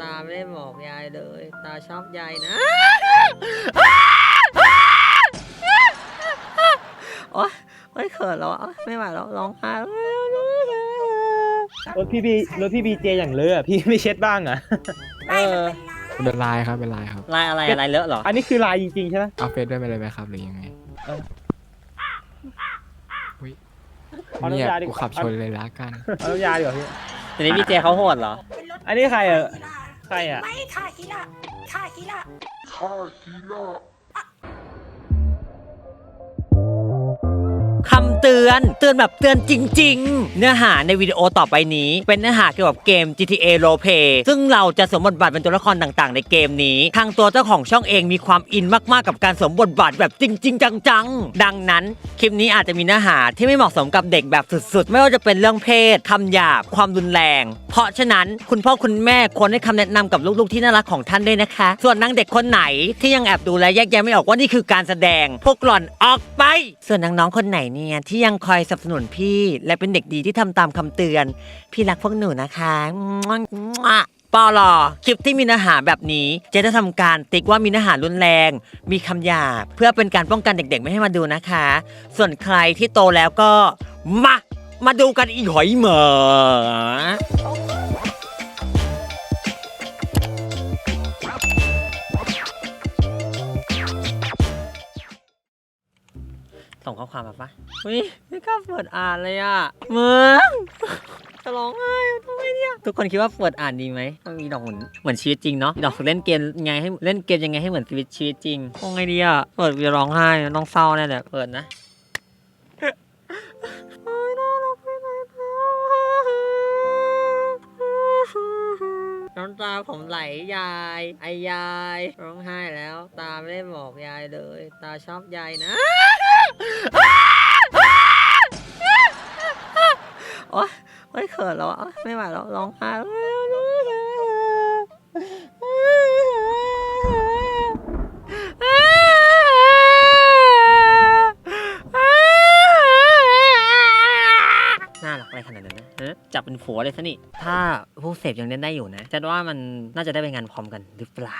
ตาไม่ได้บอกยายเลย ตาชอบยายนะ โอ๊ยโอ๊ยเขินแล้วอะไม่ไหวแล้วร้องไห้รถพี่บีรถพี่บีเจอย่างเลอะอะพี่ไม่เช็ดบ้างอะเออเป็นลายครับเป็นลายครับ ลายอะไรอะไรเลอะเหรอ อันนี้คือลายจริงๆใช่ไหมเอาเฟซด้วยไปเลยไหมครับหรือยังไงเอออุ้ยเอาน้ำเนี่ยยาดีกกูว่าขับชนเลยละกันเอาน้ำยาดีกว่าพี่ทีนี้พี่เจเขาโหดเหรอ อันนี้ใครอะ ใครอะ ไม่ค่ะฮิระค่ะฮิระ คำเตือน เตือนแบบเตือนจริง ๆ เนื้อหาในวิดีโอต่อไปนี้ เป็นเนื้อหาเกี่ยวกับเกม GTA Roleplay ซึ่งเราจะสวมบทบาทเป็นตัวละครต่างๆ ในเกมนี้ ทางตัวเจ้าของช่องเองมีความอินมากๆ กับการสวมบทบาทแบบจริง ๆ จังๆ ดังนั้น คลิปนี้อาจจะมีเนื้อหาที่ไม่เหมาะสมกับเด็กแบบสุดๆ ไม่ว่าจะเป็นเรื่องเพศคำหยาบความรุนแรง เพราะฉะนั้นคุณพ่อคุณแม่ควรให้คำแนะนำกับลูกๆที่น่ารักของท่านด้วยนะคะ ส่วนนางเด็กคนไหนที่ยังแอบดูและแยกแยะไม่ออกว่านี่คือการแสดง พวกหล่อนออกไป ส่วนน้องๆคนไหนเนี่ยที่ยังคอยสนับสนุนพี่ และเป็นเด็กดีที่ทำตามคำเตือน พี่รักพวกหนูนะคะปอลอคลิปที่มีเนื้อหาแบบนี้จะจะทำการติ๊กว่ามีเนื้อหารุนแรง มีคำหยาบ เพื่อเป็นการป้องกันเด็กๆ ไม่ให้มาดูนะคะ ส่วนใครที่โตแล้วก็มามาดูกันอีหอยเหมอ ส่งข้อความมาปะอุ้ยไม่กล้าเปิดอ่านเลยอะมึงจะร้องไห้ทำไมเนี่ย ทุกคนคิดว่าเปิดอ่านดีไหมมันมีดอกเหมือนเหมือนชีวิตจริงเนาะ ดอกเล่นเกมยังไงให้เล่นเกมยังไงให้เหมือนชีวิตชีวิตจริงโอ้ไงดีอะ เปิดจะร้องไห้ต้องเศร้าแน่เลยเปิดนะ น้ำตาผมไหลยาย ไอยาย ร้องไห้แล้ว ตาไม่ได้บอกยายเลย ตาชอบยายนะโอ๊ยเขินแล้วอะไม่ไหวแล้วร้องไห้น่ารักอะไรขนาดนั้นนะฮะ จับเป็นผัวเลยซะนี่ ถ้าผู้เสพยังเล่นได้อยู่นะจะว่ามันน่าจะได้ไปงานพร้อมกันหรือเปล่า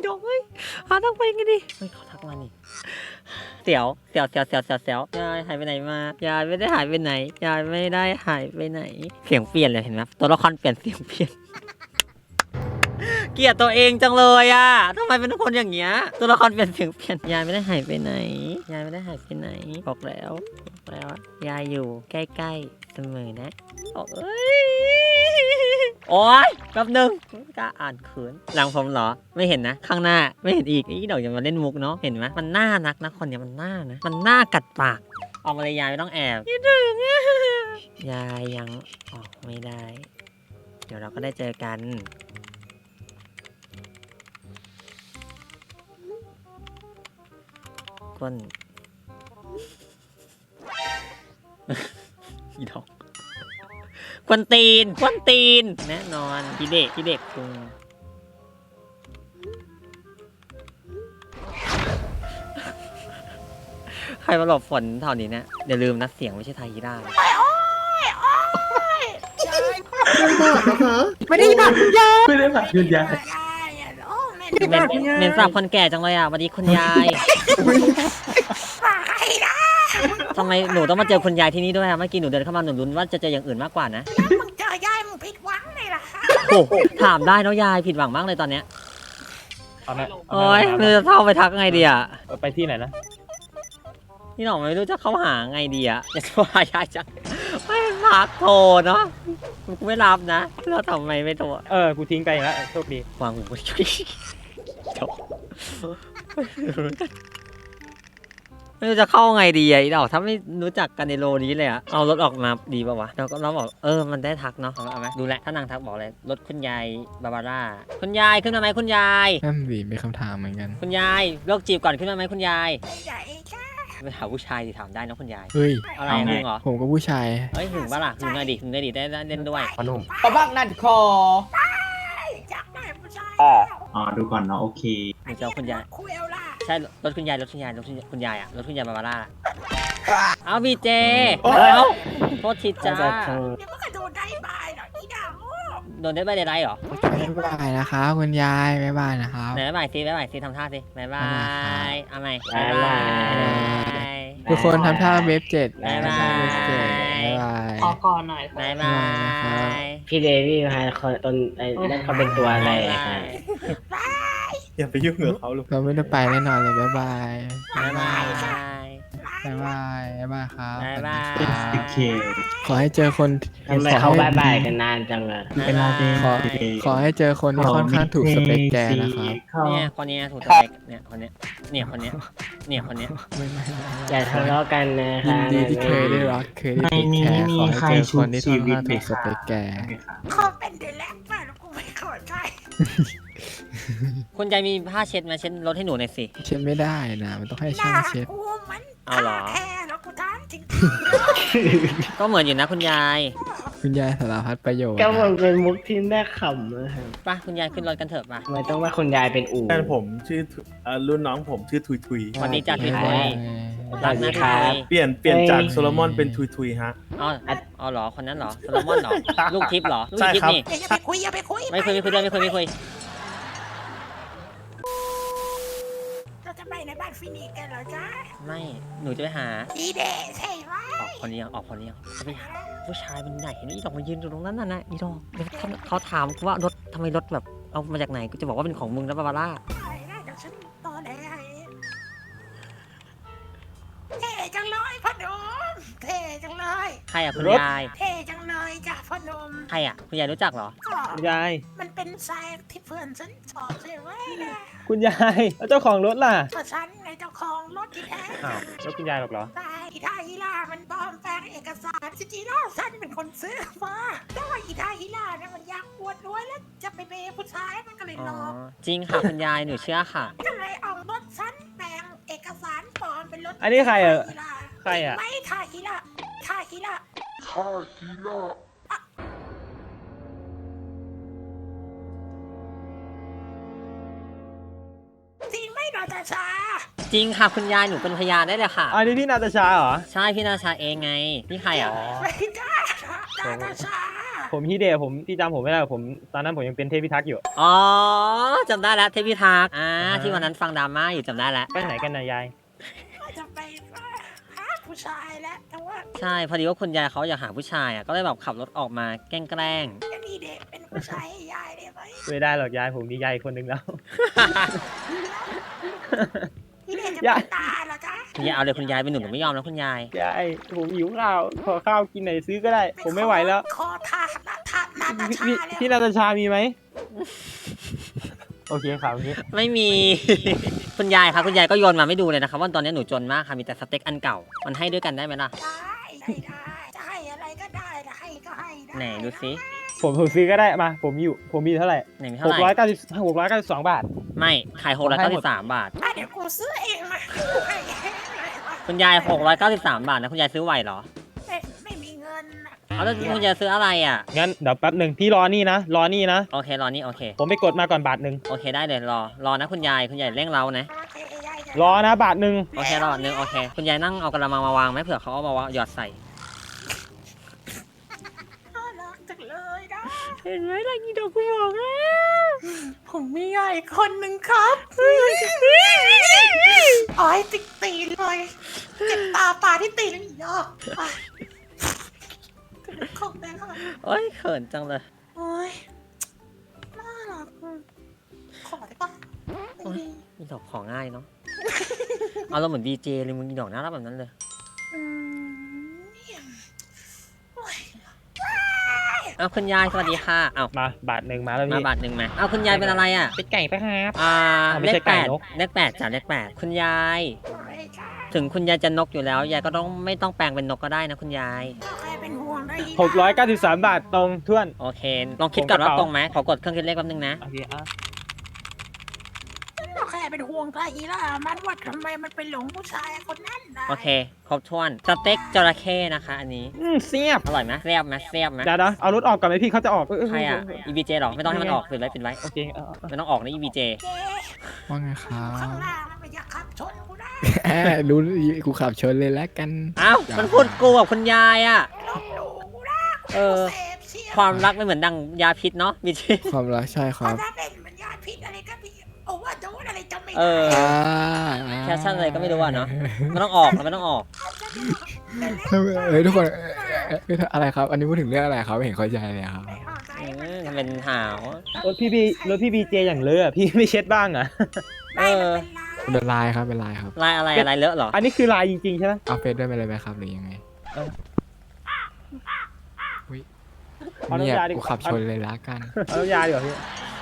เดี๋ยวเฮ้ยหาทางไปไงดิเฮ้ยเขาทักมานี่เสียวเสียวเสียวเสียวเสียวเสียวยายหายไปไหนมายายไม่ได้หายไปไหนยายไม่ได้หายไปไหน เสียงเปลี่ยนเลยเห็นไหมตัวละครเปลี่ยนเสียงเปลี่ยน เกลียดตัวเองจังเลยอะทำไมเป็นคนอย่างเงี้ย ตัวละครเปลี่ยนเสียงเปลี่ยน ยายไม่ได้หายไปไหน ยายไม่ได้หายไปไหน บอกแล้วบอกแล้วอะยายอยู่ใกล้ๆเสมอนะบอกเอ้ยโอ๊ยแป๊บนึงไม่กล้าอ่านเขินหลังผมเหรอ ไม่เห็นนะ ข้างหน้า ไม่เห็นอีกอีดอกอย่ามาเล่นมุกเนาะ เห็นไหมมันน่านักนะคนเนี้ยมันน่านะ มันน่ากัดปาก ออกมาเลยยายไม่ต้องแอบคิดถึงยายยังออกไม่ได้ เดี๋ยวเราก็ได้เจอกัน ก้น อีดอกกวนตีนกวนตีน แน่นอนพี่เด็กพี่เด็กคุงใครมาหลบฝนเท่านี้เนี่ยอย่าลืมนะเสียงไม่ใช่ไทยกีราไม่ได้แบบยาไม่ได้แบบยืนยัน โอ้ไม่เมนเมนสำหรับคนแก่จังเลยอะสวัสดีคุณยายทำไมหนูต้องมาเจอคุณยายที่นี่ด้วยอะเมื่อกี้หนูเดินเข้ามาหนูรุ้นว่าจะเจออย่างอื่นมากกว่านะ มึงเจอยายมึงผิดหวังเลยล่ะโอ้โหถามได้เนอะยายผิดหวังมากเลยตอนเนี้ยเอาไหมโอ้ยไม่รู้จะเข้าไปทักไงดีอะไปที่ไหนนะนี่หน่องไม่รู้จะเข้าหาไงดีอะอยากจะว่ายายจังไม่มาโทรเนาะกูไม่รับนะแล้วทำไมไม่โทรเออกูทิ้งไปแล้วโชคดีวางหูไปช่วย จบไม่รู้จะเข้าไงดีอะอีดอกถ้าไม่รู้จักกันในโลนี้เลยอะเอารถออกมาดีป่าวะแล้วก็น้องบอกเออมันได้ทักเนาะเอาเอาไหมดูแลถ้านางทักบอกเลยรถคุณยายบาบาร่าคุณยายขึ้นมาไหมคุณยาย นั่นสิเป็นคำถามเหมือนกัน คุณยายเลิกจีบก่อนขึ้นมาไหมคุณยายไม่ใหญ่จ้าไปหาผู้ชายที่ถามได้นะคุณยาย เฮ้ย อะไรหึงเหรอผมก็ผู้ชาย เฮ้ยหึงปะล่ะหึงหน่อยดิหึงได้ดิได้ได้เล่นด้วยพ่อหนุ่มกระบักนัดคอ อยากได้ผู้ชายอ๋อดูก่อนเนาะโอเคหนูจะเอาคุณยาย คุยเอาล่ะใช่รถคุณยายรถคุณยายรถคุณคุณยายอะรถคุณยายบาบาร่าเอาบีเจโอ๊ยเอาโทษทีจ้าเดี๋ยวมันก็โดนได้บายหรอกอีดาวโดนได้ใบใดๆเหรอบ๊ายบายนะครับคุณยายบ๊ายบายนะครับ ไหนบ๊ายบายซิบ๊ายบายซิทำท่าสิบ๊ายบายเอาใหม่บ๊ายบายทุกคนทำท่าเวฟเจ็ดบ๊ายบายทำท่เวฟเจ็ด บ๊ายบายขอก่อนหน่อยบ๊ายบายพี่เดวี่พายคนตนไอ้นั่นเขาเป็นตัวอะไรบ๊ายครับบายอย่าไปยุ่งกับเขาลูก เราไม่ได้ไปแน่นอนเลยบ๊ายบาย บ๊ายบาย บ๊ายบายบ๊ายบายครับ บ๊ายบายสวัสดีครับขอให้เจอคนทำไมเขาบายบายกันนานจังอะบ๊ายบายขอขอให้เจอคนที่ค่อนข้างถูกสเปคแกนะครับเนี่ยคนเนี้ยถูกสเปคเนี่ยคนเนี้ยเนี่ยคนเนี้ยเนี่ยคนเนี้ยไม่ไม่ไม่อย่าทะเลาะกันนะคยิรันบดีที่เคยได้รักเคยได้ถูกแคร์ขอให้เจอคนที่ค่อนข้างถูกสเปคแกเขาเป็นเดลักมากแล้วกูไม่เข้าใจ คุณยายมีผ้าเช็ดมาเช็ดรถให้หนูหน่อยสิ เช็ดไม่ได้นะมันต้องให้หช่าน้างเช็ด กูมันเอาเหรอ แท้แล้วกูถามจริงก็เหมือนอยู่นะคุณยายคุณยายสารพัดประโยชน์ก็มันนะเป็นมุกที่น่าขำนะครับไป่ะคุณยายขึ้นรถกันเถอะป่ะ ทำไมต้องว่าคุณยายเป็นอู่ แฟนผมชื่อทุเอ่อรุ่นน้องผมชื่อทุยทุย สวัสดีจ้าทุยคทุรัยบรักนะครัทุบยเปลี่ยนเปลี่ยนจากเอ้ยโซโลมอนเป็นทุยทุยฮะ อ๋ออ๋อเหรอคนนั้นเหรอโซโลมอนเหรอ ลูกทิพย์เหรอ ลูกทิพใช่ย์ครับนี่ อย่าไปคุยอย่าไปคุยไม่คุยไม่คุยด้วยไม่คุยไม่คุยานฟินิกส์กันเหรอจ๊ะไม่ หนูจะไปหาดีเดย์ใช่ไหมออกคนเดียวออกคนเดียวจะไปหาผู้ชายมันไหนเห็นอีดอกมายืนอยู่ตรงนั้นน่ะนะอีดอกเดี๋ยวเขาเขาถามว่ารถทำไมรถแบบเอามาจากไหนกูจะบอกว่าเป็นของมึงนะบาบาร่าใช่ได้เดี๋ยวฉันตอแหลให้เท่จังเลยพ่อหนุ่มเท่จังเลย ใครอะคุณยาย เท่จังเลย จ้ะพ่อหนุ่มใครอะ คุณยายรู้จักเหรอ ก็คุณยาย มันเป็นทรายที่เพื่อนฉันชอบใช่ไหมคุณยาย แล้วเจ้าของรถล่ะ ก็ฉันไงเจ้าของรถที่แท้อ้าว แล้วคุณยายหรอกเหรอแต่อีทาฮิล่ามันปลอมแปลงเอกสารจริงๆแล้วฉันเป็นคนซื้อมาแต่ว่าอีทาฮิล่าเนี่ยมันอยากอวดรวยแล้วจะไปเบย์ผู้ชายมันก็เลยอ๋หลออกจริงค่ะ คุณยายหนูเชื่อค่ะ ก็เลยเอารถฉันแปลงเอกสารปลอมเป็นรถอันนี้ใครอะทาฮิล่าใครอะ ไม่ทาฮิล่าทาฮิล่าจ ชา จริงค่ะคุณยายหนูเป็นพยานได้เลยค่ะ อันนี้พี่นาตาชาเหรอ ใช่พี่นาชาเองไง พี่ใครอะ ไม่ได้นาตาชา ผมฮิเดะผมที่จำผมไม่ได้ผมตอนนั้นผมยังเป็นเทพิทักษ์อยู่ อ๋อจำได้แล้วเทพิทักษ์อ่าที่วันนั้นฟังดราม่าอยู่จำได้แล้ว ไปไหนกันนะยายว่าจะไปหาผู้ชายแล้ว แต่ว่าใช่พอดีว่าคุณยายเขาอยากหาผู้ชายอะก็เลยแบบขับรถออกมาแกล้งแกล้งจะมีเด็กเป็นผู้ชายให้ยายได้ไหมไม่ได้หรอกยายผมมียายอีกคนนึงแล้ว พี่เด็กจะยายเป็นตาเหรอจ๊ะคุณยายเอาเลยคุณยายเป็นหนูหนูไม่ยอมแล้วคุณยาย ยายผมหิวข้าว ขอข้าวกินหน่อยซื้อก็ได้ ผมไม่ไหวแล้วคอทานาทานาตาชาพี่แล้วพี่นาตาชามีไหม โอเคครับโอเคไม่มี คุณยายครับคุณยายก็โยนมาไม่ดูเลยนะครับว่าตอนนี้หนูจนมากค่ะมีแต่สเต็กอันเก่า มันให้ด้วยกันได้ไหมล่ะ ได้ได้ได้จะให้อะไรก็ได้จะให้ก็ให้ได้ไหนดูสิ ผมผมซื้อก็ได้มา ผมอยู่ผมมีเท่าไหร่ไหนมีหเท่ากไหร้อยร่เก้าสิบหกร้อยเก้าสิบสองบาท ไม่ขายหกร้อยเก้าสิบสามบาทอะเดี๋ยวกูซื้อเองมาให้เลยวะคุณยายหกร้อยเก้าสิบสามบาทนะคุณยายซื้อไหวเหรอไม่ไม่มีเงินน่ะเอาแล้วคุณยายซื้ออะไรอะ งั้นเดี๋ยวแป๊บหนึ่งพี่รอนี่นะ รอนี่นะ โอเครอนี่โอเค ผมไปกดมาก่อนบาทหนึ่งโอเคได้เลยรอ รอนะคุณยายคุณยายเร่งเรานะ โอเคยายจะรอนะบาทหนึ่งโอเครอหนึ่งโอเค คุณยายนั่งเอากระมังมาวางไหมเผื่อเขาเอามาวางหยอดใส่ น่ารักจังเลยนะ เห็นไหมล่ะนี่ดอกกุหลาบแล้วผมมียายคนหนึ่งครับอ๋อยติดตีนเลยเจ็บตาปลาที่ตีนอีกดอกอะของแม่ค่ะโอ้ยเขินจังเลย โอ้ยน่ารักอะขอได้ปะโอ๊ย มีดอกของง่ายเนาะ เอาเราเหมือนดีเจเลยมึงมีดอกน่ารักแบบนั้นเลย เอาคุณยายสวัสดีค่ะเอามาบาทหนึ่งมาแล้วมาพี่ บาทหนึ่งมาเอาคุณยายเป็นอะไรอะเป็นไก่ปะครับ อ่าไม่เลใช่ขไก่แปดนก เลขแปดจ้ะเลขแปดคุณยายโอ้ยค่ะถึงคุณยายจะนกอยู่แล้วยายก็ต้องไม่ต้องแปลงเป็นนกก็ได้นะคุณยายก็แค่เป็นห่วงได้ดีนะหกร้อยเก้าสิบสามบาทตรงท่วน โอเค ลองคิดก่อนว่าผมกระเป๋าตรงไหมขอกดเครื่องคิดเลขแป๊บนึงนะ โอเคอะก็แค่ เป็นห่วงได้อีล่ะมันว่าทำไมมันเป็นหลงผู้ชายคนนั้นนะโอเค ครบถ้วนสเต็กจระเข้นะคะ อันนี้ อืมเสียบอร่อยไหมเสียบไหมเสียบไหมเดี๋ยวนะเอารถออกก่อนไหมพี่เขาจะออกเเใครอะ EBJ หรอ ไม่ต้องให้มันออกปิดไว้ปิดไว้โอเคเอาเอาไม่ต้องออกนะ EBJ เจ๊ว่าไงครัข้างบล่างมันไปไม่อยากขับชนกูนะแอบรู้กูขับชนเลยแล้วกันเอ้ามันพูดกูกับคุณยายอะลบหลู่กูนะเออ เสพเชียวความรักไม่เหมือนดังยาพิษเนาะมีที่ความรักใช่คควารัมบรักเป็น เอได้ออ่าแคชชั่นอะไรก็ไม่รู้อะเนาะมันต้องออกมันต้องออกเอ้ยทุกคนเอ้ยเอ้ยเอ้ยอะไรครับ อันนี้พูดถึงเรื่องอะไรครับไม่เห็นเข้าใจเลยครับไม่เข้าใจเอมันอทำเป็นหาว รถพี่บีรถพี่บีเจอย่างเลอะอะพี่ไม่เช็ดบ้างอะไม่มันเป็นลายเป็นลายครับเป็นลายครับลายอะไรอะไรเลอะเหรอ อันนี้คือลายจริงๆใช่ไหมเอาเฟซด้วยไปเลยไหมครับหรือยังไงเอออุ๊ยเอาน้ำเนี่ยยาดีกว่ากูขับชนเลยละกัน เอาน้ำยาดีกว่าพี่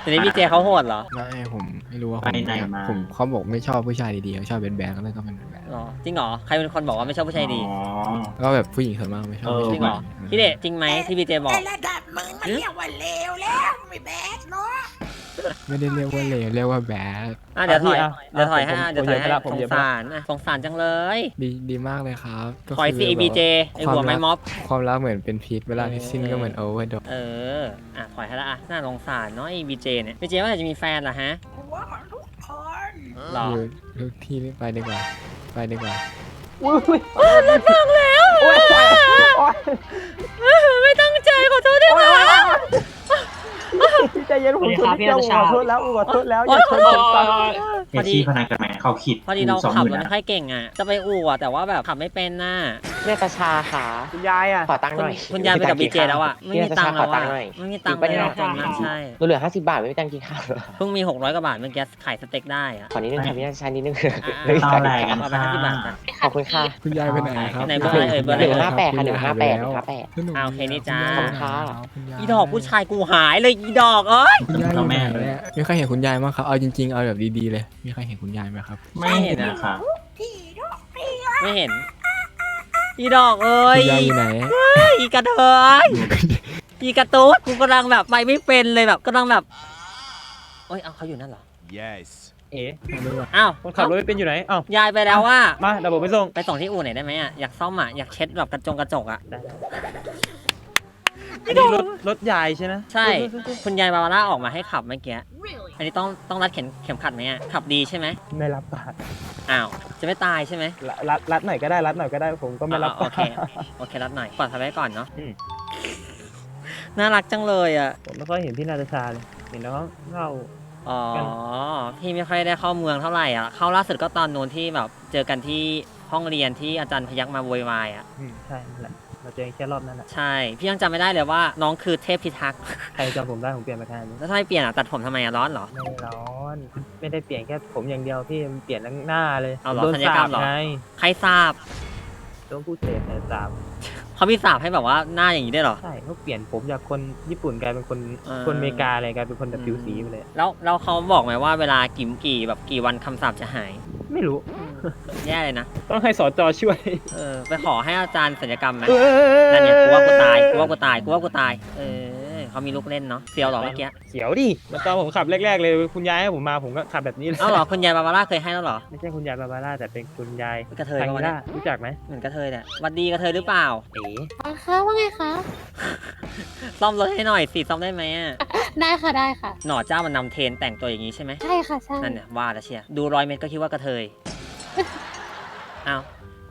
เดี๋ยวนี้พี่เจเขาโหดเหรอไม่ผมไม่รู้ว่าผมไปไหนมา ผมเขาบอกไม่ชอบผู้ชายดีๆเขาชอบแบนๆก็เลยต้องเป็นแบนหรอจริงเหรอใครเป็นคนบอกว่าไม่ชอบผู้ชายดี อ๋อ ๆก็แบบผู้หญิงส่วนมากไม่ชอบเออผู้จริงชายเหรอดีพี่เดชจริงไหมที่พี่เจบอก ไอ้ระดับมึงมันเรียกว่าเลวแล้วไม่แบดเนาะไม่ได้เรียกว่าเลวเรียกว่าแบดอะเดี๋ยวถอย อะเดี๋ยวถอยให้ผมอะเดี๋ยวถอยให้ผมสเหยีงยบไปละ สารอะสงสารจังเลยดีดีมากเลยครับก็ถอยคืสิแบบบีเจว่า ไอหัวไม้ม็อบ ความรักเหมือนเป็นพิษเวลาที่สิ้นก็เหมือนโอเวอร์ดเออ อะถอยให้ละอะน่าสงสารเนาะไอบีเจเนี่ยบีเจว่าจะมีแฟนเหรอฮะหัวของทุกคนหรออยู่ทุกที่นี่ไปดีกว่า ไปดีกว่าอุ้ยอุ้ยรถพังแล้วโอ้ยโอ้ยโอ้ยไม่ตั้งใจขอโทษด้วยนะ พี่ใจเย็นผมชนนิดเดียวผมขอโทษแล้วผมขอโทษแล้วอย่าชนผมตายเอชีพนันกันไหมเขาคิดพอดีเราสองขับหมื่รถนไม่นะค่อยเก่งอะ จะไปอู่อะแต่ว่าแบบขับไม่เป็นน่ะเรียกกระชาค่ะคุณยายอะขอตังค์คุหณน่อยคุณยายไปกับบีเจแล้วอะไม่มีตังค์แล้วขอตัอะงค์หน่อยไม่มีตังค์เลยอะจนมากใช่หนูเหลือห้าสิบบาทไม่มีตังค์กินข้าวเหรอเพิ่งมี600กว่าบาทเมื่อกี้ขายสเต็กได้อะขอนิดนึงค่ะพี่นาชานิดนึงอ่าเท่าไหร่กันเอาไปห้าสิบบาทจ้ะขอบคุณค่ะคุณยายไปไหนครับไหนเบอร์อะไรเอ่ยเบอร์อะไรหนึ่งห้าแปดค่ะหนึ่งห้าแปดหนึ่งห้าแปดอ่าโอเคนี่จ้าขอบคุณค่ะอีดอกผู้ชายกูหายเลยอีดอกเอ้ย คุณยายอยู่ไหนเนี่ยมีใครเห็นคุณยายมั้งครับ เอาจริงๆ เอาแบบดีๆเลย มีใครเห็นคุณยายไหมครับ ไม่เห็นนะคะพี่เนาะพี่ไม่เห็น อีดอกเอ้ยคุณยายอยู่ไหน อีกระเทยอีกระตุ๊ดกูกำลังแบบไปไม่เป็นเลยแบบกำลังแบบเอ้ยเอาเขาอยู่นั่นเหรอ yes เอ๋อ้าวคนขับรถไม่เป็นอยู่ไหนเอ้ายายไปแล้วว่ามาเดี๋ยวผมไปส่ง ไปส่งที่อู่หน่อยได้ไหมอะอยากซ่อมอะอยากเช็ดแบบกระจงกระจกอะได้ อันนี้รถรถยายใช่ไหมใช่ คุณยายบาบาร่าออกมาให้ขับเมื่อกี้ อันนี้ต้องต้องรัดเข็มเข็มขัดไหมอะ ขับดีใช่ไหมไม่รับบาทอ้าว จะไม่ตายใช่ไหมรัดรัดรัดหน่อยก็ได้รัดหน่อยก็ได้ผมก็ไม่รับอ๋อโอเคโอเครัดหน่อยปลอดภัยไว้ก่อนเนาะ อืมน่ารักจังเลยอะ ผมไม่ค่อยเห็นพี่นาตาชาเลยเห็นแล้วก็เข้า อ๋อ กัน พี่ไม่ค่อยได้เข้าเมืองเท่าไหร่อะ เข้าล่าสุดก็ตอนนู้นที่แบบเจอกันที่ห้องเรียนที่อาจารย์พยักมาโวยวายอะ อืมใช่นั่นแหละ เราเจอกันแค่รอบนั้นแหละใช่ พี่ยังจำไม่ได้เลยว่าน้องคือเทพพิทักษ์ ใครจำผมได้ผมเปลี่ยนมาแทนนี้แล้วทำไมเปลี่ยนอะตัดผมทำไมอะร้อนเหรอ ไม่ร้อน ไม่ได้เปลี่ยนแค่ผมอย่างเดียวพี่มันเปลี่ยนทั้งหน้าเลยเอาเหรอโดนศัลยกรสารบมเหรอ ไงใครทราบโดนผู้เสพเนี่ยสาบ เขามีสาบให้แบบว่าหน้าอย่างนี้ได้วยเหรอ ใช่เขาเปลี่ยนผมจากคนญี่ปุ่นกลายเป็นคนเออคนอเมริกาเลยกลายเป็นคนแบบผิวสีไปเลย แล้วแล้วเขาบอกไหมว่าเวลากี่กี่แบบกี่วันคำสาปจะหาย ไม่รู้ แย่เลยนะ ต้องให้สอจอช่วย เออไปขอให้อาจารย์ศัลยกรรมไหมเออนั่นเนี่ยกูว่ากูตายกูว่ากูตายกูว่ากูตาย เออ เขามีลูกเล่นเนาะเซียวเหรอเมื่อกี้เสียวดิมันตอนผมขับแรกๆเลยคุณยายให้ผมมาผมก็ขับแบบนี้เลยเอ้าเหรอคุณยายบาบาร่าเคยให้แล้วเหรอไม่ใช่คุณยายบาบาร่าแต่เป็นคุณยายกระเทยทางปะวะด้าเนี่ยรู้จักไหมเหมือนกระเทยเนี่ยหวัดดีกระเทยหรือเปล่าเอ๋อ๋อคะว่าไงคะซ่อมรถให้หน่อยสิซ่อมได้ไหมอะได้ค่ะได้ค่ะ หน่อเจ้ามันนำเทรนแต่งตัวอย่างนี้ใช่ไหมใช่ค่ะใช่นั่นเนี่ยว่าแล้วเชียดูร้อยเมตรก็คิดว่ากระเทยอ้าว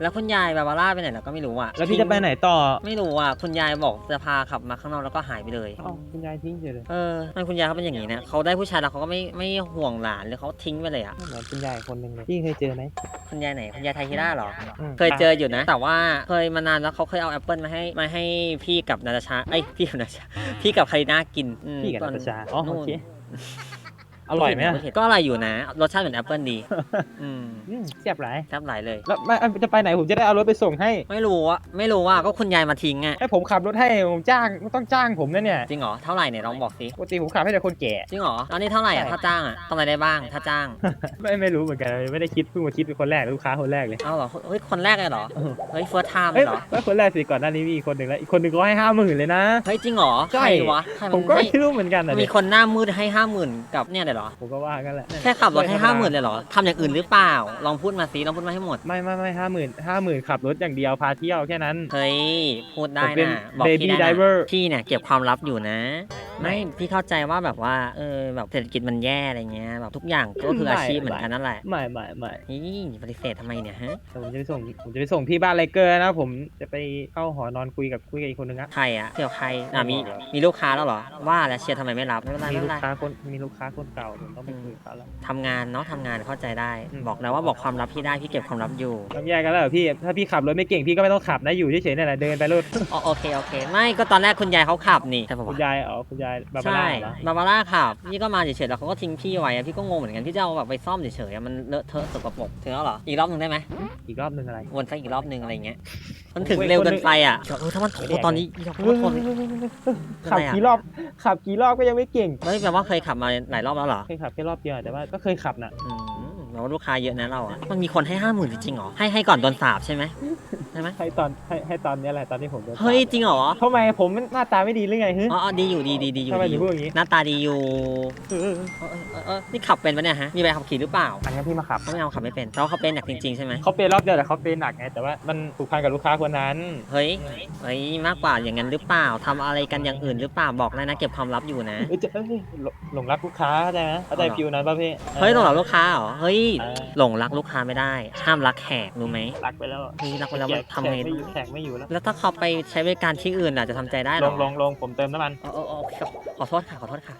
แล้วคุณยายบาบาร่าไปไหนเราก็ไม่รู้อะแล้วพี่จะไปไหนต่อ ไม่รู้อะคุณยายบอกจะพาขับมาข้างนอกแล้วก็หายไปเลยเอ้าคุณยายทิ้งเฉยเลยเออทำไมคุณยายเขาเป็นอย่างนี้นะเขาได้ผู้ชายแล้วเขาก็ไม่ไม่ห่วงหลานเลยเขาทิ้งไปเลยอะเหมือนคุณยายคนหนึ่งเลยพี่เคยเจอไหมคุณยายไหนคุณยายไทฮิร่าเหรอมเคยเจออยู่นะ แต่ว่าเคยมานานแล้วเขาเคยเอาแอปเปิลมาให้มาให้พี่กับนาตาชาเอ้ยพี่กับนาตาชาพี่กับคาริน่ากินอืมพี่กับตนาตาชาอ๋อโอนู่นเค อร่อยไหมอะ ก็อร่อยอยู่นะ รสชาติเหมือนแอปเปิลดี อืมอืมเสียบหลายแซ่บหลายเลย แล้วไม่จะไปไหนผมจะได้เอารถไปส่งให้ ไม่รู้อะไม่รู้อะก็คุณยายมาทิ้งอะให้ผมขับรถให้ผมจ้างต้องจ้างผมนะเนี่ยจริงเหรอ เท่าไหร่เนี่ยลองบอกสิ ปกติผมขับให้แต่คนแก่จริงเหรอตอนนี้เท่าไหร่อะใช่ถ้าจ้างอะทำอะไรได้บ้าง ถ้าจ้าง ไม่ไม่รู้เหมือนกันไม่ได้คิดเพิ่งมาคิดเป็นคนแรกลูกค้าคนแรกเลย เอาเหรอ เฮ้ย คนแรกเลยเหรอเออเฮ้ยเฟิร์สไทม์เลเฮ้ยยเหรอไม่คนแรกสิก่อนหน้านี้มีอีกคนหนึ่งแล้วอีกคนหนึ่งก็ให้ห้าหมื่นเลยนะ เฮ้ย จริงเหรอใช่ใครวะใครผมนก็ให้ไม่รู้เหมือนกันนะมีเนี่ยคนหน้ามืดให้ห้าหมื่นกับเนี่ยเลยเหรอ ผมก็ว่ากันแหละแค่ขับรถให้ไม่ธรรมดาห้าหมื่นเลยเหรอทำอย่างอื่นหรือเปล่า ลองพูดมาสิลองพูดมาให้หมด ไม่ไม่ไม่ห้าหมื่นห้าหมื่นขับรถอย่างเดียวพาเที่ยวแค่นั้น เฮ้ย พูดได้ผมเป็นนะ บอก baby พี่ได้นะ driver พี่เนี่ยเก็บความลับอยู่นะ ไม่พี่เข้าใจว่าแบบว่าเออแบบเศรษฐกิจมันแย่อะไรเงี้ยแบบทุกอย่างก็คืออาชีพเหมือนกันนั่นแหละไม่ไม่ไม่นี่ปฏิเสธทำไมเนี่ยฮะแต่ผมจะไปส่งผมจะไปส่งพี่บ้านไรเกอร์นะ ผมจะไปเข้าหอนอนคุยกับคุยกับอีกคนนึงอะใครอะเกี่ยวใครอะมีมีลูกค้าแล้วเหรอว่าแล้วเชียร์ทำไมไม่รับไม่เป็นไรมีไม่ลูเป็นกไรค้าคนมีลูกค้าคนเก่าผมต้องไปคุยกับเขาแล้ว ทำงานเนาะทำงานเข้าใจได้ อืม บอกแล้วว่าบอกความลับพี่ได้พี่เก็บความลับอยู่ต้องแยกกันแล้วเหรอพี่ถ้าพี่ขับรถไม่เก่งพี่ก็ไม่ต้องขับนะอยู่เฉยๆนี่แหละเดินไปรถอ๋อโอเคโอเค ไม่ก็ตอนแรกคุณยายเขาขับนี่ใช่ปะคุณวะยายอ๋อคุณยายบาบาใช่ร่าเหรอบาบาร่าขับพี่ก็มาเฉยๆแล้วเขาก็ทิ้งพี่ไว้อะพี่ก็งงเหมือนกันพี่จะเอาแบบไปซ่อมเฉยๆอะมันเลอะเทอะสกปรกถึงแล้วเหรออีกรอบหนึ่งได้ไหมอีกรอบหนึ่งอะไร วนสักอีกรอบหนึ่งอะไรเงี้ยมันถึงโอ้ยเร็วคนหนึ่เกินงไปอะเออถ้ามันโทรตอนนี้เราโทรโทร ขับกี่รอบขับกี่รอบก็ยังไม่เก่งไม่แปลว่าเคยขับมาหลายรอบแล้วเหรอเคยขับแค่รอบเดียวแต่ว่าก็เคยขับน่ะอืมแปลว่าลูกค้าเยอะนะเราอะ มันมีคนให้ห้าหมื่นจริงๆเหรอ ให้ให้ก่อนโดนสาบใช่ไหมใช่ไหมให้ตอนให้ให้ตอนเนี้ยแหละตอนที่ผมโดนเฮ้ยจริงเหรอทำไมผมหน้าตาไม่ดีหรือไงฮึ อ๋ออ๋อดีอยู่ดีดีดีอยู่ทำไมดีอถึงพูยู่ดอย่างนี้ หน้าตาดีอยู่เออเออเออเออนี่ขับเป็นปะเนี่ยฮะมีใบขับขี่หรือเปล่าอันนี้พี่มาขับเขาไม่เอาขับไม่เป็นเพราะเขาเป็นหนักจริงๆใช่ไหมเขาเป็นรอบเดียวแต่เขาเป็นหนักไงแต่ว่ามันผูกพันกับลูกค้าคนนั้น เฮ้ยเฮ้ยมากกว่าอย่างนั้นหรือเปล่าทำอะไรกันอย่างอื่นหรือเปล่าบอกได้นะ เก็บความลับอยู่นะ เอ้ยจะเอ้ยหลงหลงรักลูกค้าเข้าใจไหมเข้าใจเอาเหรอฟิวนั้นป่ะพี่เฮ้ยหลงรักลูกค้าเหรอเฮ้ยเออหลงรักลูกค้าไม่ได้ ห้ามรักแขกรู้ไหมรักไปแล้วเฮ้ยรักไปแล้วมันทำไงแขกไม่อยู่แขกไม่อยู่แล้วแล้วถ้าเขาไปใช้บริการที่อื่นล่ะจะทำใจได้เหลรองลงลงผมเติมน้ำมันเออเออเออขอโทษค่ะขอโทษค่ะ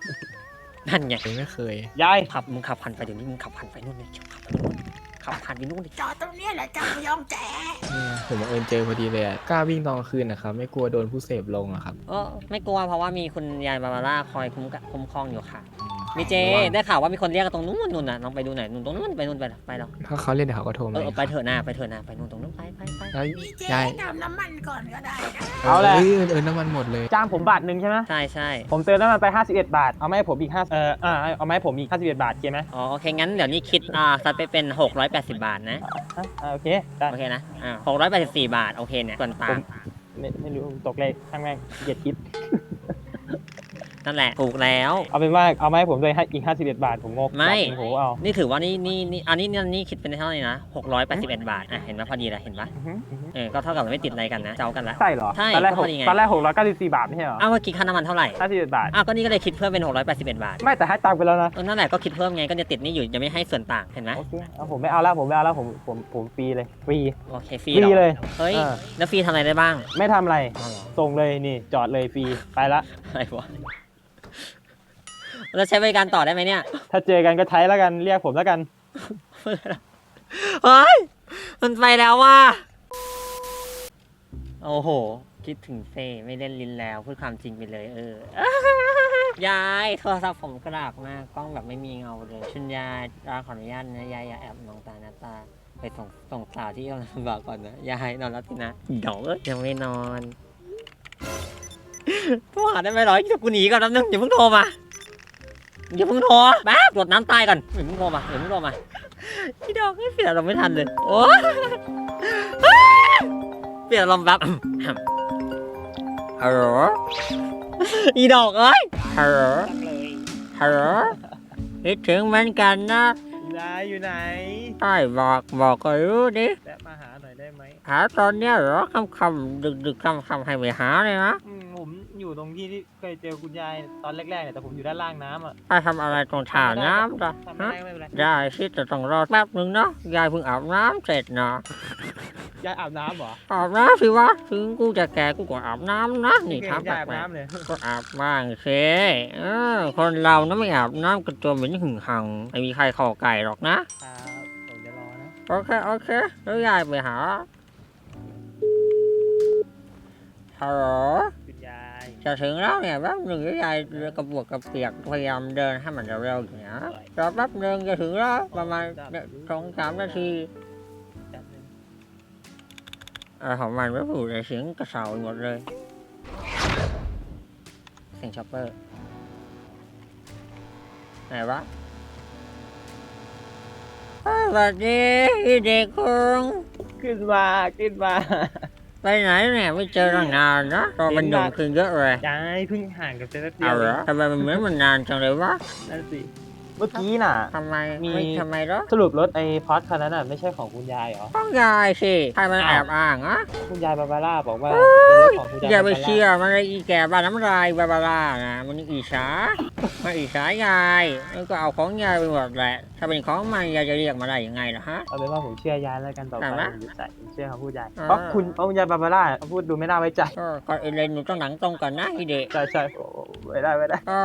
นั่นไงไม่เคย ยายขับมึงขับผ่านไปเดี๋ยวนี้มึงขับผ่านไปนู่นเลยขับผ่านไปนู่นขับผ่านไปนู่นเลยจอดตรงเนี้ยแหละจ้าพยองแจ๋เนี่ยผมบังเอิญเจอพอดีเลยอะกล้าวิ่งตอนกลางคืนนะครับ ไม่กลัวโดนผู้เสพลงอะครับ เออไม่กลัวเพราะว่ามีคุณยายบาบาร่าคอยคุ้มกะคุ้มครองอยู่ค่ะอื มีเจระวังได้ข่าวว่ามีคนเรียกกันตรงนู้นนู่นน่ะลองไปดูหน่อยนู่นตรงนู้นไปนู่นไปไปแล้วถ้าเขาเล่นเดี๋ยวเขาก็โทรเอมาอเออไปครับเถอะหน้าไปเถอะหน้าไปนู่นตรงนู้นไปไปไปแล้วมีเจยายเติมน้ำมันก่อนก็ได้นะเอาแหละ เออเออน้ำมันหมดเลย จ้างผมบาทหนึ่งใช่ไหมใช่ใช่ผมเติมน้ำมันไป 51 บาท เอาไหมาให้ผมอีก5เอออ่าเอาไหมาให้ผมอีก51 บาทเก็ไหมอ๋อโอเคงั้นเดี๋ยวนี้คิดอ่าซัดไปเป็น 680 บาทนะอะอ่าโอเคได้โอเคนะอ่า684 บาทโอเคเนี่ยส่วนต่าง ไม่ไม่รู้ตกเลขช่างแม่งเกียดคิด นั่นแหละถูกแล้ว เอาเป็นว่าเอาไหมาให้ผมเลยให้อีก 51 บาทผมงกไม่ บาทหนึ่งผมเอานี่ถือว่านี่นี่นี่อันนี้นี่นี่คิดเป็นเท่าไหร่นะ681 บาทอะเห็นไหมพอดีเลยเห็นปะอือฮึอือฮึเออก็เท่ากับไม่ติดอะไรกันนะเจ้ากันละ ใช่เหรอใช่ตอนแรกก็หพกอดีไง ตอนแรก694บาทไม่ใช่เหรออ้าวเมื่อกี้ค่าน้ำมันเท่าไหร่51บาท อ้าวก็นี่ก็เลยคิดเพิ่มเป็น681บาทไม่แต่ให้ตังค์ไปแล้วนะเออนั่นแหละก็คิดเพิ่มไงก็จะติดนี่อยู่จะไม่ให้ส่วนต่างเห็นไหมโอเคเอาผมไม่เอาแล้วผมไม่เอาแล้วผมผมผมฟรีเลยฟรีโอเคฟรีฟรีหรอเลยเฮ้ยเออแล้วฟรีทำอะไรได้บ้างไม่ทำอะไร อ๋อเหรอส่งเลยนี่จอดเลยฟรีไปละ อะไรวะ แล้วใช้บริการต่อได้ไหมเนี่ยถ้าเจอกันก็ใช้แล้วกันเรียกผมแล้วกันเฮ้ยมันไปแล้วว่ะโอ้โห คิดถึงเซ่ไม่เล่นลิ้นแล้วพูดความจริงไปเลย เออยายโทรศัพท์ผมกระดากมากกล้องแบบไม่มีเงาเลยชุนยายราขออนุญาตนะยายอย่าแอบมองตานะตา ไปส่งส่งสาวที่กำลังลำบากก่อนนะยายนอนแล้วสินะเดี๋ยวเอ้ยยังไม่นอนโทรหาได้ไหมเหรอเดี๋ยวกูหนีก่อนแป๊บนึงอย่าเพิ่งโทรมา อย่าเพิ่งโทรแป๊บกดน้ำตายก่อนอย่าเพิ่งโทรมาอย่าเพิ่งโทรมาพี่ดอกไม่เปลี่ยนเราไม่ทันเลยโอ้ยเปลี่ยนลมณ์แบบฮัลโหลอีดอกเอ้ยฮัลโหลฮัลโหลคิดถึงเหมือนกันนะยายอยู่ไหนใช่บอกบอกก็รู้ดิแวะมาหาหน่อยได้ไหมหาตอนเนี้ยเหรอคำคำดึกดึกคำคำให้ไปหาเลยนะ อืมผมอยู่ตรงที่ที่เคยเจอคุณยายตอนแรกๆเนี่ยแต่ผมอยู่ด้านล่างน้ำอะไปทำอะไรตรงท่าน้ำจ้ะทำไม่ฮะได้ไม่เป็นไรได้สิแต่ต้องรอแป๊บนึงเนาะยายเพิ่งอาบน้ำเสร็จเนาะยายอาบน้ำเหรออาบน้ำสิวะถึงกูจะแก่กูก็อาบน้ำนะนี่ไม่เคยทำเห็นแปยายอาบลกน้ำเลยๆก็อาบบ้างสิเออคนเรานะไม่อาบน้ำก็ตัวเหม็นหึงหังไม่มีใครเขอไก่หรอกนะ ครับผมจะรอนะโอเค โอเคแล้วยายไปหาฮัลโหลคุณยาย จะถึงแล้วเนี่ยแป๊บหนึ่งยายกระบวกกระเปียกพยายามเดินให้มันเร็วๆอยู่นะรอแป๊บหนึ่งจะถึงแล้วประมาณสองสามนาทีอะไรของมันไม่ผูดเลยเสียงกระเสาหมดเลยเสียงช็อปเปอร์ไหนวะวสวัสดีพี่เด็กคุงขึ้นมาขึ้นมา ไปไหนเนี่ยไม่เจอตั้งนานนะตอนมันหนุ่มขึ้นเยอะเลยยายเพิ่งห่างกับเจ๊แป๊บเดีเอายวเหรอทำไมมันเหมือนมันนานจังเลยวะ นั่นสิ เมื่อกี้น่ะ ทำไมมี ไม่ทำไมเหรอสรุปรถไอ้พอดคันนั้นน่ะไม่ใช่ของคุณยายเหรอ ต้องยายสิใครมันแอบอ้างอะคุณยายบาบาร่าบอกว่าเป็นรถของคุณยายอย่าไปบาบาร่าเชื่อมันเลยอีแก่บ้านน้ำลายบาบาร่านะมันอีสามันอีสายายมันก็เอาของยายไปหมดแหละถ้าเป็นของมันยายจะเรียกมาได้ยังไงล่ะฮะ เอาเป็นว่าผมเชื่อยายแล้วกันต่อไปอะนะผมจะใส่ผมเชื่อคำพูดยายอ่า เพราะคุณเพราะคุณยายบาบาร่าพูดดูไม่น่าไว้ใจก็ก่อนอื่นเลยหนูต้องหนังตรงก่อนนะฮิเดะใช่ใช่โอ้ไม่ได้ไม่ได้ก็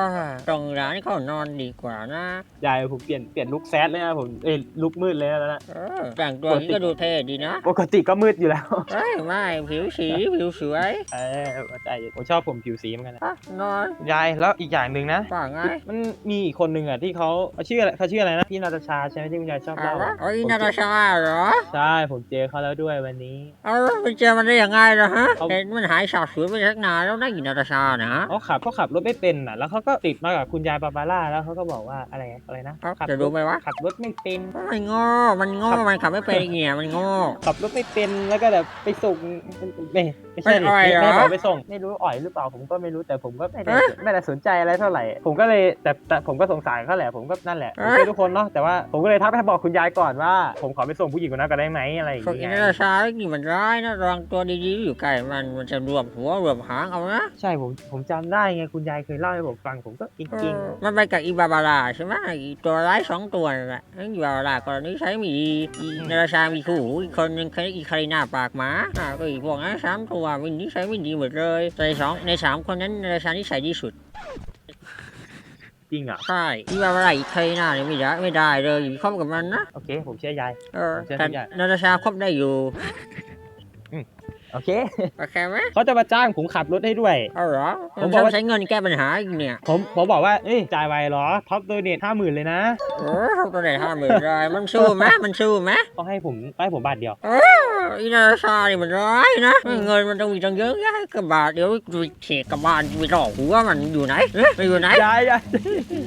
ตรงร้านเขานอนดีกว่านะยายผมเปลี่ยนเปลี่ยนลุคแซดเลยนะผมเอ้ยลุคมืดเลยนะนะ เออแต่งตัวนี้ก็ดูเท่ดีนะปกติก็มืดอยู่แล้วเฮ้ยไม่ผิวสีผิวสวยเออเข้าใจอยู่ผมชอบผมผิวสีเหมือนกันนะอะนอนยายแล้วอีกอย่างหนึ่งนะว่าไงมันมีอีกคนหนึ่งอะที่เขาเขาชื่ออะไรเขาชื่ออะไรนะพี่นาตาชาใช่ไหมที่คุณยายชอบเอาเล่าละอะโอ้ยผมนาตาชาเหรอ ใช่ผมเจอเขาแล้วด้วยวันนี้ เอาแล้วไปเจอมันได้ยังไงล่ะฮะเขาเห็นมันหายสาบสูญไปสักนานแล้วนะอีนาตาชานะเขาขับเขาขับรถไม่เป็นอะแล้วเขาก็ติดมากับคุณยายบาบาร่าแล้วเขาก็บอกว่าอะไรอะไรนะเอ้าขัจะรู้ไหมวะขับรถไม่เป็นมันโง่มันโง่มันขับไม่เป็นไอ้เงี้ยมันโง่ขับรถไม่เป็นแล้วก็แบบไปส่งไม่ไม่ใช่ไม่อ่อยเหรอไม่บอกไปส่ง ไม่รู้อ่อยหรือเปล่าผมก็ไม่รู้แต่ผมก็ไม่ได้เอ๊ะไม่ได้สนใจอะไรเท่าไหร่ ผมก็เลยแต่แต่ผมก็สงสารเขาแหละผมก็นั่นแหละผมเอ๊ะเชื่อทุกคนเนาะแต่ว่าผมก็เลยทักไปบอกคุณยายก่อนว่า ผมขอไปส่งผู้หญิงคนนั้นก็ได้ไหมอะไรอย่างพวกอีเงี้นายตาชาไอ้นี่มันร้ายนะระวังตัวดีๆอยู่ใกล้มันมันจะรวบหัวรวบหางเอานะใช่ผมผมจำได้ไงคุณยายเคยเล่าให้ผมฟังผมก็จเอริงอมันไปกับอีบาบาร่าใช่ไหมอีตัวร้ายสองตัวนั่นแหละไอ้อีบาบาร่าก็นิสัยไม่ดีอีนาตาชามีคู่หูอีกคนนึงคืออีคาริน่าปากหมาอ่าก็อีกพวกนั้นสามตัวมีนิสัยไม่ดีหมดเลยในสองในสามคนนั้นนาตาชานิสัยดีสุดๆจริงอะใช่อีบาบาร่าอีคาริน่าเนี่ยไม่ได้ไม่ได้เลยอย่าไปคบกับมันนะ โอเค ผมเชื่อยายเออผมเชื่อแต่ทุกอย่าง นาตาชาคบได้อยู่ โอเค โอเคไหมเขาจะมาจ้างผมขับรถให้ด้วย เอาเหรอผมบอกว่าใช้เงินแก้ปัญหาอีกเนี่ยผมผมบอกว่าเอ้ยจ่ายไวเหรอท็อปโดเนทห้าหมื่นเลยนะเออตัวไหนห้าหมื่นได้มันสู้ไหมมันสู้ไหมก็ให้ผมให้ผมบาทเดียว เอออีนาซานี่มันร้ายนะเงินมันต้องมีตั้งเยอะแยะกระบาทเดี๋ยวไปเฉกกระบาลไปหลอกหัวมันอยู่ไหนเอ๊ะมันอยู่ไหนยายยาย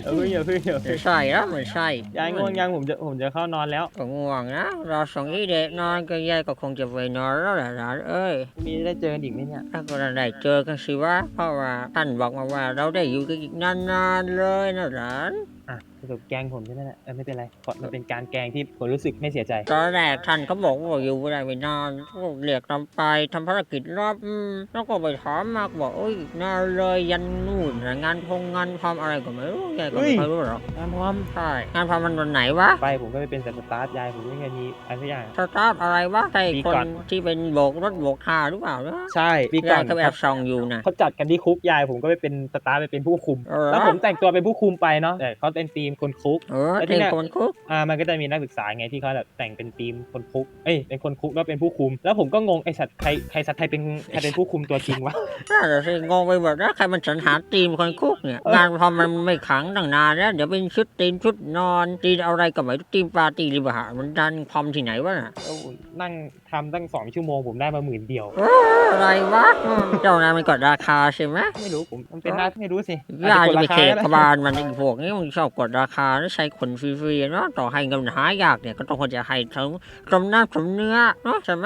อย่าเพิ่งอย่าเพิ่งอย่าเพิ่ไม่งใช่แล้วไม่ใช่ยายง่วงยังผมจะผมจะเข้านอนแล้ว ก็ง่วงนะรอส่งอีเด็กนอนก็ยายก็คงจะไปนอนแล้วแหละหลานเอ้ยมีได้เจอกันอีกไหมเนี่ย ถ้าก็ได้เจอกันสิวะ เพราะว่าท่านบอกมาว่าเราได้อยู่กันอีกนานๆเลยนะหลานอะ สรุปแกล้งผมใช่ไหมเนี่ยเออไม่เป็นไรขอมันเป็นการแกล้งที่ผมรู้สึกไม่เสียใจ ตอนแรกท่านเขาบอกว่าอยู่ไม่ได้ไม่นานก็เรียกเราไปทำภารกิจรอบอืมแล้วก็ไปถามมากบอกเอ้ยนานเลยยันนู่นน่ะงานพงงานพร้อมอะไรก็ไม่รู้ยายก็ไม่เฮ้ย ค่อยรู้หรอกงานพร้อมใช่งานพร้อมมันวันไหนวะไปผมก็ไปเป็นสตาร์ทยายผมไม่เคยมีอะไรสักอย่าง สตาร์ทอะไรวะใช่ปีคนก่อนที่เป็นโบกรถโบกท่าหรือเปล่าเนอะใช่ปีก่ยาอยนก็แอบส่องอยู่นะ เขาจัดกันที่คุกยายผมก็ไปเป็นสตาร์ทไปเป็นผู้คุม เออ แล้วผมแต่งตัวเป็นผู้คุมไปเนาะแต่เขาเป็นทีมคนคุก เออแล้วที่เป็นเนี่ยคนคุก อ่ามันก็จะมีนักศึกษาไงที่เขาแบบแต่งเป็นทีมคนคุก เอ้ยเป็นคนคุกแล้วเป็นผู้คุม แล้วผมก็งงไอสัตว์ใครใครสัตว์ไทยเป็นใครเป็นผู้คุมตัวจริงวะ น่าจะสิงงไปหมดนะใครมันสรรหาทีมคนคุกเนี่ยเออ งานพอมันไม่ขังตั้งนานแล้วเดี๋ยวเป็นชุดทีมชุดนอนทีมอะไรก็ไม่รู้ทีมปาร์ตี้หรือเปล่ามันดันพร้อมที่ไหนวะน่ะโอ้ยนั่ง ทำตั้งสองชั่วโมงผมได้มาหมื่นเดียวเอออะไรวะอืมเจ้านายมันกดราคาใช่ไหมไม่รู้ผมมันเป็นหน้าไม่รู้สิยาอาจจะจะไปกดราเขคาตก็กได้บาลมันไอ้พวกนี้มันชอบกดราคาแล้วใช้คนฟรีๆเนาะต่อให้เงินหายากเนี่ยก็ต้องควรจะให้ทั้งสมน้ำสมเนื้อเนาะใช่ไหม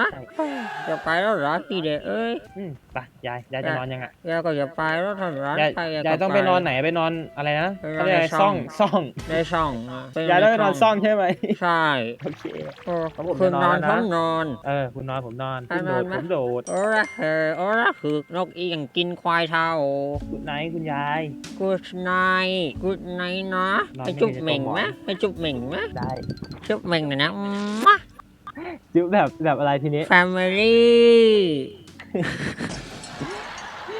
จะไปแล้วเหรอพี่เด็กเอ้ย อืมไปยายยายจะนอนยังอะยายก็อย่าไปแล้วท่านร้านยายไปยายต้องไปนอนไหนไปนอนอะไรนะไปนอนเขาเรียกอะไรในช่ซ่อองงซ่องในช่องะยายต้องไปนอนซ่องใช่ไหมใช่โอเค เออครับผมคืนจะนนออนนผแล้วมนะนอน เออคุณนอนผมนอนอะคุณโดดนอนไหมผมโดดโอ้ละเฮอโอ้ละคือกนกอียังกินควายเท่าคุณไนท์คุณยายกูดไนกูดไนนะนอนไปจุบไม่เหม่งได้ไหมไปจุบเหม่งไหมได้จุบเหม่งหน่อยนะมะจุ๊บแบบแบบอะไรทีนี้แฟมิลี่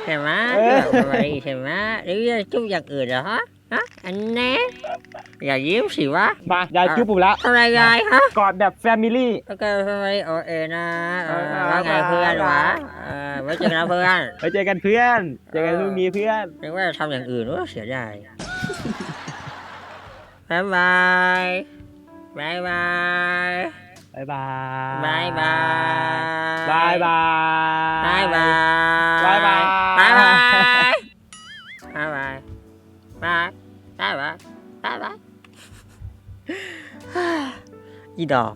ใช่ไหมเออแฟมิลี่ใช่ไหมหรือจะจุบอย่างอื่นเหรอฮะ ฮะอันแน่อย่ายิ้มสิวะมายายจุ๊บผมแล้วอะไรยายฮะกอดแบบแฟมิลี่โอเคแฟมิลี่โอเอนะเออเออว่าไงเพื่อนวะเออเออไว้เจอกันนะเพื่อนไปเจอกันเพื่อนเจอกันเออพรุ่งนี้เพื่อนนึกว่าจะทำอย่างอื่นว่าเสียดายบายบายบายบายบ๊ายบายบายบายบายบาย อีดอก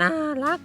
น่ารัก